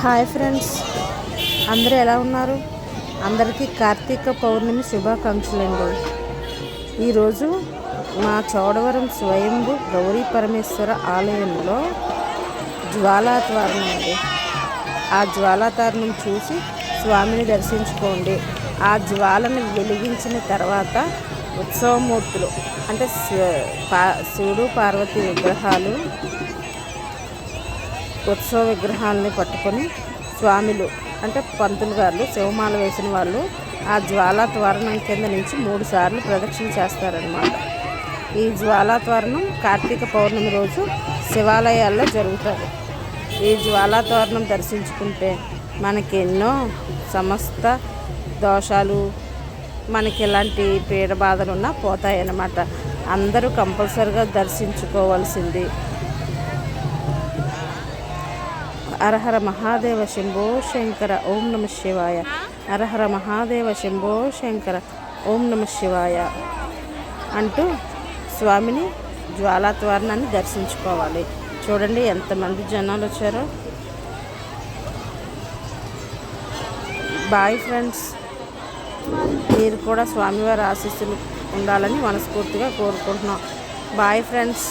Hi friends. అందరూ ఎలా ఉన్నారు? అందరికీ కార్తీక పౌర్ణమి శుభాకాంక్షలండి. ఈరోజు మా చోడవరం స్వయంభు గౌరీ పరమేశ్వర ఆలయంలో జ్వాలాతారణం అండి. ఆ జ్వాలాతారణం చూసి స్వామిని దర్శించుకోండి. ఆ జ్వాలను వెలిగించిన తర్వాత ఉత్సవమూర్తులు అంటే శివుడు పార్వతి విగ్రహాలు ఉత్సవ విగ్రహాలని పట్టుకొని స్వామిలు అంటే పంతులు గారు శివమాల వేసిన వాళ్ళు ఆ జ్వాలా త్వరణం కింద నుంచి మూడు సార్లు ప్రదక్షిణ చేస్తారనమాట ఈ జ్వాలా త్వరణం కార్తీక పౌర్ణమి రోజు శివాలయాల్లో జరుగుతుంది. ఈ జ్వాలా దర్శించుకుంటే మనకి ఎన్నో సమస్త దోషాలు మనకి ఎలాంటి పీడ బాధలు ఉన్నా పోతాయన్నమాట. అందరూ కంపల్సరిగా దర్శించుకోవాల్సింది అరహర మహాదేవ శంభో శంకర ఓం నమ శివాయ. అరహర మహాదేవ శంభో శంకర ఓం నమ శివాయ అంటూ స్వామిని జ్వాలాత్వారణాన్ని దర్శించుకోవాలి. చూడండి ఎంతమంది జనాలు వచ్చారో. బాయ్ ఫ్రెండ్స్ మీరు కూడా స్వామివారి ఆశీస్సులు ఉండాలని మనస్ఫూర్తిగా కోరుకుంటున్నాం. Bye friends.